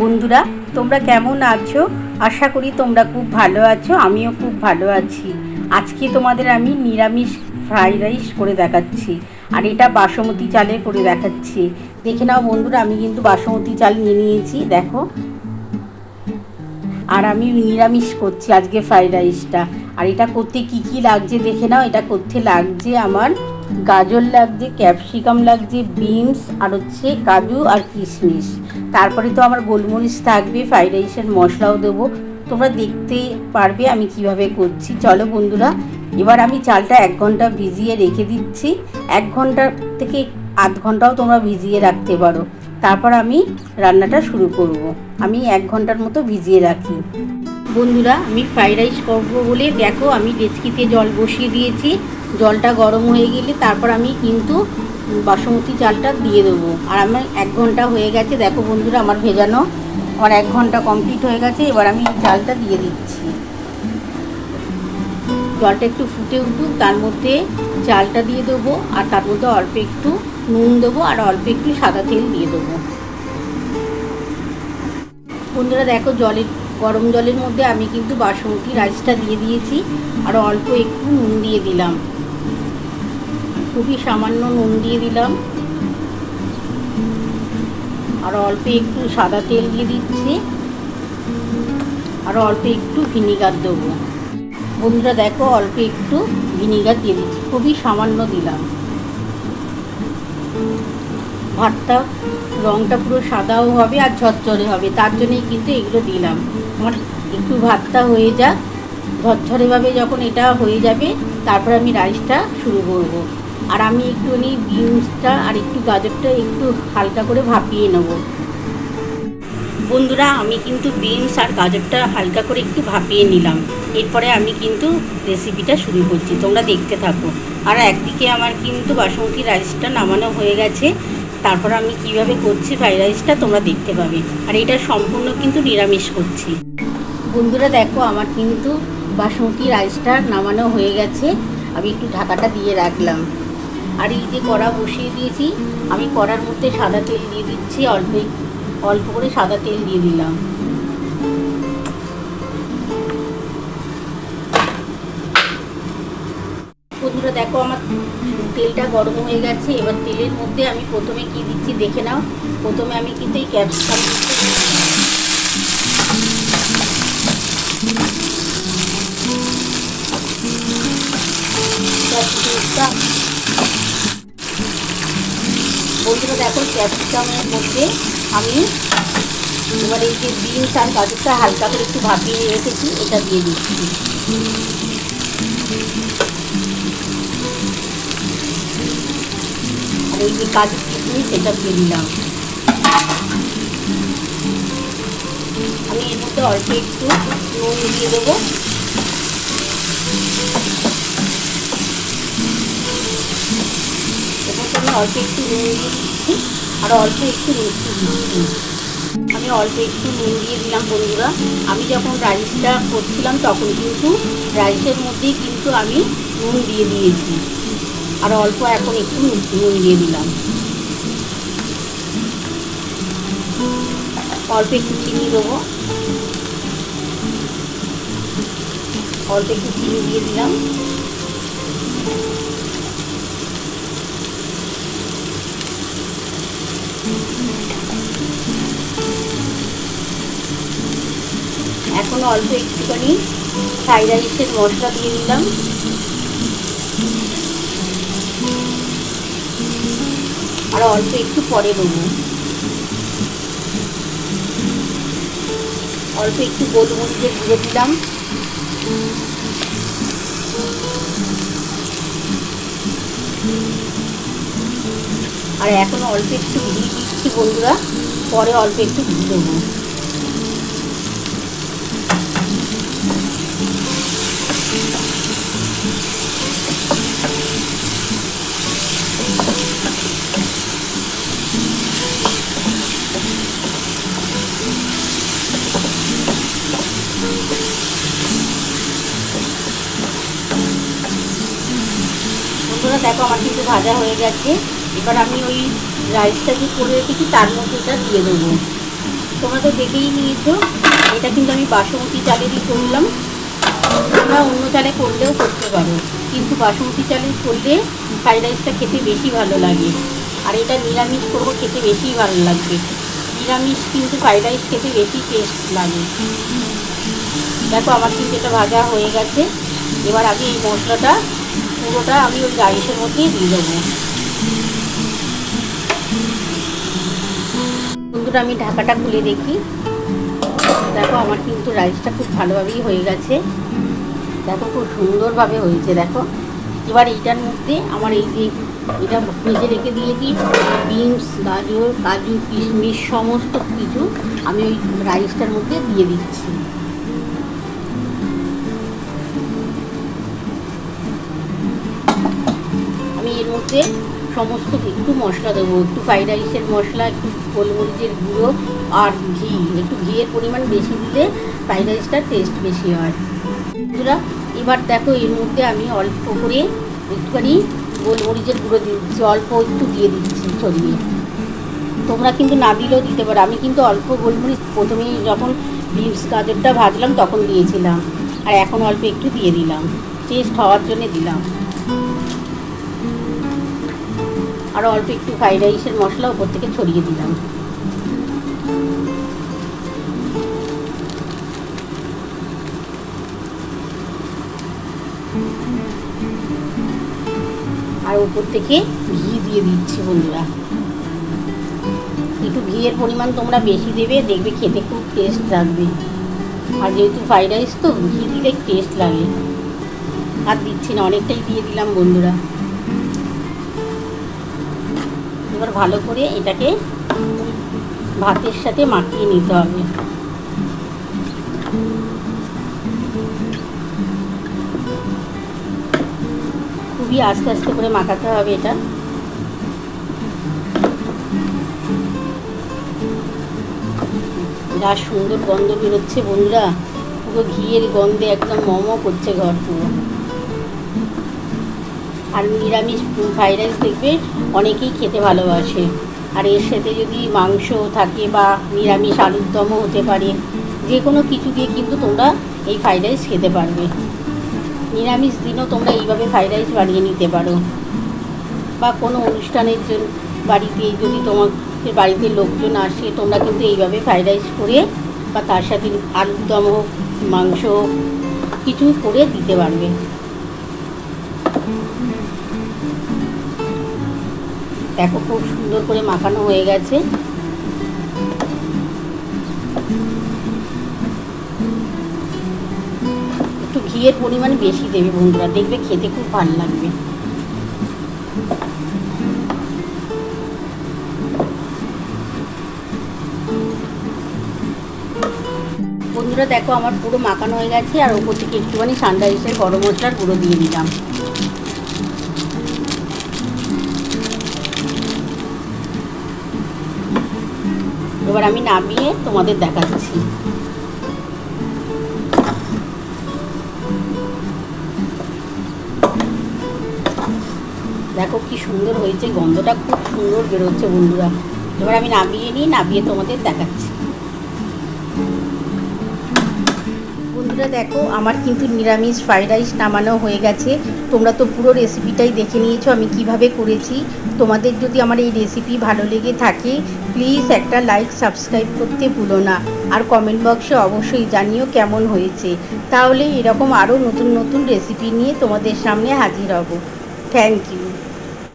বন্ধুরা, তোমরা কেমন আছো? আশা করি তোমরা খুব ভালো আছো, আমিও খুব ভালো আছি। আজকে তোমাদের আমি নিরামিষ ফ্রাইড রাইস করে দেখাচ্ছি, আর এটা বাসমতি চালে করে দেখাচ্ছি। দেখে নাও বন্ধুরা, আমি কিন্তু বাসমতি চাল নিয়ে নিয়েছি, দেখো। আর আমি নিরামিষ করছি আজকে ফ্রাইড রাইসটা। আর এটা করতে কি কি লাগছে দেখে নাও, এটা করতে লাগছে আমার গাজর লাগছে, ক্যাপসিকাম লাগছে, বিনস, আর হচ্ছে কাজু আর কিশমিশ। তারপরে তো আমার গোলমরিচ থাকবে ফ্রাইড রাইসের মশলাও দেবো। তোমরা দেখতে পারবে আমি কীভাবে করছি। চলো বন্ধুরা, এবার আমি চালটা এক ঘণ্টা ভিজিয়ে রেখে দিচ্ছি। এক ঘণ্টা থেকে আধ ঘন্টাও তোমরা ভিজিয়ে রাখতে পারো। তারপর আমি রান্নাটা শুরু করব। আমি এক ঘণ্টার মতো ভিজিয়ে রাখি। বন্ধুরা, আমি ফ্রাইড রাইস করব বলে দেখো আমি ডেচকিতে জল বসিয়ে দিয়েছি। জলটা গরম হয়ে গেলে তারপর আমি কিন্তু বাসমতি চালটা দিয়ে দেবো। আর আমার এক ঘণ্টা হয়ে গেছে, দেখো বন্ধুরা আমার ভেজানো। আমার এক ঘণ্টা কমপ্লিট হয়ে গেছে, এবার আমি চালটা দিয়ে দিচ্ছি। জলটা একটু ফুটে উঠুক, তার মধ্যে চালটা দিয়ে দেবো, আর তার মধ্যে অল্প একটু নুন দেবো, আর অল্প একটু সাদা তেল দিয়ে দেবো। বন্ধুরা দেখো জলের, গরম জলের মধ্যে আমি কিন্তু বাসমতি রাইসটা দিয়ে দিয়েছি, আর অল্প একটু নুন দিয়ে দিলাম। খুবই সামান্য নুন দিয়ে দিলাম। আর অল্প একটু সাদা তেল দিয়ে দিচ্ছি। আর অল্প একটু ভিনিগার দেবো। বন্ধুরা, দেখো অল্প একটু ভিনিগার দিয়ে দিচ্ছি। খুবই সামান্য দিলাম। ভাতটা রঙটা পুরো সাদাও হবে আর ঝরঝরে হবে। তার জন্যই কিন্তু এগুলো দিলাম। আমার একটু ভাতটা হয়ে যাক। ঝরঝরেভাবে যখন এটা হয়ে যাবে, তারপর আমি রাইসটা শুরু করব। আর আমি একটুখানি বিনসটা আর একটু গাজরটা একটু হালকা করে ভাপিয়ে নেব। বন্ধুরা, আমি কিন্তু বিনস আর গাজরটা হালকা করে একটু ভাপিয়ে নিলাম। এরপরে আমি কিন্তু রেসিপিটা শুরু করছি। তোমরা দেখতে থাকো। আর একদিকে আমার কিন্তু বাসমতি রাইসটা নামানো হয়ে গেছে। তারপর আমি কীভাবে করছি ফ্রাইড রাইসটা তোমরা দেখতে পাবে। আর এটা সম্পূর্ণ কিন্তু নিরামিষ করছি। বন্ধুরা, দেখো আমার কিন্তু বাসমতি রাইসটা নামানো হয়ে গেছে। আমি একটু ঢাকাটা দিয়ে রাখলাম। আর এই যে কড়া বসিয়ে দিয়েছি, আমি কড়ার মধ্যে সাদা তেল দিয়ে দিচ্ছি, অল্প অল্প করে সাদা তেল দিয়ে দিলাম। বন্ধুরা, দেখো আমার তেলটা গরম হয়ে গেছে। এবার তেলের মধ্যে আমি প্রথমে কি দিচ্ছি দেখে নাও। প্রথমে আমি কিন্তু এই ক্যাপসিকাম বন্ধুরা দেখো ক্যাপসিকামের মধ্যে আমি এবার এই যে বিনস আর গাজরটা হালকা করে একটু ভাপিয়ে রেখেছি, এটা দিয়ে দিচ্ছি। আর এই যে কাজু কিশমিশ সেটা দিয়ে দিলাম। আমি এর মধ্যে অল্প একটু নুন দিয়ে দেবো। অল্প একটু নুন দিয়ে দিচ্ছি। আর অল্প একটু মিষ্টি দিচ্ছি। আমি অল্প একটু নুন দিয়ে দিলাম বন্ধুরা। আমি যখন রাইসটা করছিলাম তখন কিন্তু রাইসের মধ্যেই কিন্তু আমি নুন দিয়ে দিয়েছি। আর অল্প এখন একটু নুন দিয়ে দিলাম। অল্প একটু চিনি দেবো। অল্প একটু চিনি দিয়ে দিলাম। এখন অল্প একটুখানি ফ্রাইড রাইসের মশলা দিয়ে দিলাম। আর অল্প একটু পরে দেবো অল্প একটু গোলমরিচের গুঁড়ো দিলাম। আর এখন অল্প একটু ঘি দিচ্ছি বন্ধুরা, পরে অল্প একটু ঘি দেবো। বন্ধুরা, দেখো আমার কিন্তু ভাজা হয়ে গেছে। এবার আমি ওই রাইসটা যে করে রেখেছি, তার মধ্যে এটা দিয়ে দেবো। তোমরা তো দেখেই নিয়েছো, এটা কিন্তু আমি বাসমতি চালেরই করলাম। তোমরা অন্য চালে করলেও করতে পারো। কিন্তু বাসমতি চালে করলে ফ্রাইড রাইসটা খেতে বেশি ভালো লাগে। আর এটা নিরামিষ করব, খেতে বেশি ভালো লাগবে। নিরামিষ কিন্তু ফ্রাইড রাইস খেতে বেশি টেস্ট লাগে। দেখো আমার কিন্তু এটা ভাজা হয়ে গেছে। এবার আমি এই মশলাটা পুরোটা আমি ওই রাইসের মধ্যেই দিয়ে দেবো। বন্ধুরা, আমি ঢাকাটা খুলে দেখি। দেখো, আমার কিন্তু রাইসটা খুব ভালোভাবেই হয়ে গেছে। দেখো, খুব সুন্দরভাবে হয়েছে, দেখো। এবার এইটার মধ্যে আমার এই যে এটা ভেজে রেখে দিয়েছি, বিনস, গাজর, কাজু, কিশমিশ, সমস্ত কিছু আমি ওই রাইসটার মধ্যে দিয়ে দিচ্ছি। মধ্যে সমস্ত একটু মশলা দেবো, একটু ফ্রাইড রাইসের মশলা, একটু গোলমরিচের গুঁড়ো আর ঘি। একটু ঘিয়ের পরিমাণ বেশি দিলে ফ্রাইড রাইসটার টেস্ট বেশি হয়। বন্ধুরা, এবার দেখো এর মধ্যে আমি অল্প করে একটুখানি গোলমরিচের গুঁড়ো দিচ্ছি, অল্প একটু দিয়ে দিচ্ছি ছড়িয়ে। তোমরা কিন্তু না দিলেও দিতে পারো। আমি কিন্তু অল্প গোলমরিচ প্রথমেই যখন বিনস, গাজরটা ভাজলাম তখন দিয়েছিলাম। আর এখন অল্প একটু দিয়ে দিলাম। টেস্ট হওয়ার জন্য দিলাম। আর অল্প একটু ফ্রাইড রাইসের মশলা ওপর থেকে ছড়িয়ে দিলাম। আর উপর থেকে ঘি দিয়ে দিচ্ছি বন্ধুরা। একটু ঘিয়ের পরিমাণ তোমরা বেশি দেবে, দেখবে খেতে খুব টেস্ট লাগবে। আর যেহেতু ফ্রাইড রাইস তো, ঘি দিলে টেস্ট লাগে। আর দিচ্ছি না, অনেকটাই দিয়ে দিলাম বন্ধুরা। এবার ভালো করে এটাকে ভাতের সাথে মাখিয়ে নিতে হবে। খুবই আস্তে আস্তে করে মাখাতে হবে এটা। যা সুন্দর গন্ধ বেরোচ্ছে বন্ধুরা, পুরো ঘিয়ের গন্ধে একদম মমো করছে ঘর পুরো। আর নিরামিষ ফ্রাইড রাইস দেখবে অনেকেই খেতে ভালোবাসে। আর এর সাথে যদি মাংস থাকে বা নিরামিষ আলুর দমও হতে পারে যে কোনো কিছু দিয়ে কিন্তু তোমরা এই ফ্রাইড রাইস খেতে পারবে। নিরামিষ দিনও তোমরা এইভাবে ফ্রাইড রাইস বানিয়ে নিতে পারো। বা কোনো অনুষ্ঠানের জন্য বাড়িতে যদি তোমাদের বাড়িতে লোকজন আসে, তোমরা কিন্তু এইভাবে ফ্রাইড রাইস করে বা তার সাথে আলুর দম হোক মাংস হোক কিছু করে দিতে পারবে। দেখো খুব সুন্দর করে মাখানো হয়ে গেছে। একটু ঘিয়ের পরিমাণ বেশি দেবে বন্ধুরা, দেখবে খেতে খুব ভালো লাগবে। বন্ধুরা দেখো আমার পুরো মাখানো হয়ে গেছে, আর ওপর থেকে একটুখানি সানরাইসের গরম মশলার গুঁড়ো দিয়ে দিলাম। এবার আমি নামিয়ে তোমাদের দেখাচ্ছি। দেখো কি সুন্দর হয়েছে, গন্ধটা খুব সুন্দর বেরোচ্ছে বন্ধুরা। এবার আমি নামিয়ে নিই নামিয়ে তোমাদের দেখাচ্ছি। বন্ধুরা দেখো, আমার কিন্তু নিরামিষ ফ্রাইড রাইস নামানো হয়ে গেছে। তোমরা তো পুরো রেসিপিটাই দেখে নিয়েছো, আমি কীভাবে করেছি। তোমাদের যদি আমার এই রেসিপি ভালো লেগে থাকে প্লিজ একটা লাইক সাবস্ক্রাইব করতে ভুলো না। আর কমেন্ট বক্সে অবশ্যই জানিও কেমন হয়েছে। তাহলে এরকম আরও নতুন নতুন রেসিপি নিয়ে তোমাদের সামনে হাজির হব। Thank you